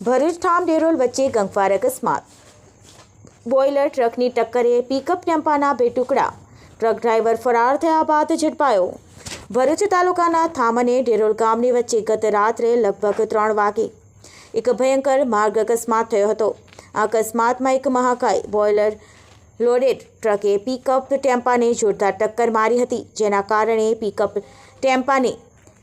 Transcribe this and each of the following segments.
ભરૂચ ઠામ ડેરોલ વચ્ચે ગંગવાર અકસ્માત. Boiler ટ્રકની ટક્કરે pickup ટેમ્પાના બે ટુકડા. ટ્રક ડ્રાઈવર ફરાર થયા બાદ ઝડપાયો. ભરૂચ તાલુકાના થામ અને ડેરોલ ગામની વચ્ચે ગત રાત્રે લગભગ ત્રણ વાગે એક ભયંકર માર્ગ અકસ્માત થયો હતો. આ અકસ્માતમાં એક મહાકાય બોઇલર લોડેડ ટ્રકે પિકઅપ ટેમ્પાને જોરદાર ટક્કર મારી હતી, જેના કારણે પિકઅપ ટેમ્પાને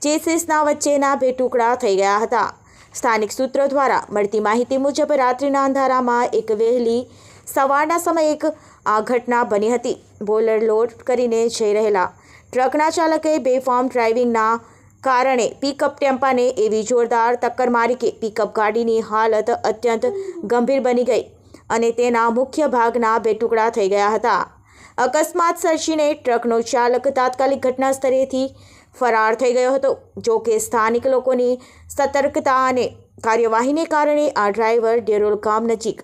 ચેસીસના વચ્ચેના બે ટુકડા થઈ ગયા હતા. સ્થાનિક સૂત્રો દ્વારા મળતી માહિતી મુજબ રાત્રિના અંધારામાં એક વહેલી સવારના સમયે એક આ ઘટના બની હતી. બોલર લોડ કરીને જઈ રહેલા ટ્રકના ચાલકે બેફોર્મ ડ્રાઇવિંગના કારણે પિકઅપ ટેમ્પાને એવી જોરદાર ટક્કર મારી કે પિકઅપ ગાડીની હાલત અત્યંત ગંભીર બની ગઈ અને તેના મુખ્ય ભાગના બે ટુકડા થઈ ગયા હતા. અકસ્માત સર્જીને ટ્રકનો ચાલક તાત્કાલિક ઘટના સ્થળેથી ફરાર થઈ ગયો હતો. જો કે સ્થાનિક લોકોની સતર્કતા અને કાર્યવાહીને કારણે આ ડ્રાઈવર ડેરોલ ગામ નજીક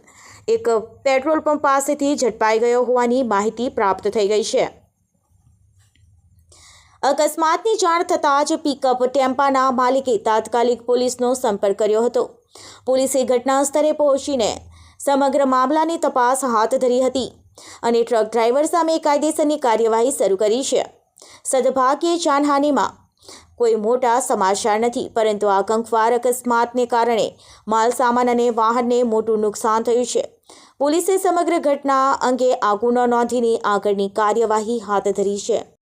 એક પેટ્રોલ પંપ પાસેથી ઝડપાઈ ગયો હોવાની માહિતી પ્રાપ્ત થઈ ગઈ છે. અકસ્માતની જાણ થતાં જ પિકઅપ ટેમ્પાના માલિકે તાત્કાલિક પોલીસનો સંપર્ક કર્યો હતો. પોલીસે ઘટના સ્થળે પહોંચીને સમગ્ર મામલાની તપાસ હાથ ધરી હતી અને ટ્રક ડ્રાઈવર સામે કાયદેસરની કાર્યવાહી શરૂ કરી છે. સદભાગ્યે જાનહાનિમાં. કોઈ મોટા સમાચાર નથી, પરંતુ આતંકવાર અકસ્માતને કારણે માલ સામાન અને વાહનને મોટું નુકસાન થયું છે. પોલીસે સમગ્ર ઘટના અંગે આ ગુનો નોંધીને આગળની કાર્યવાહી હાથ ધરી છે.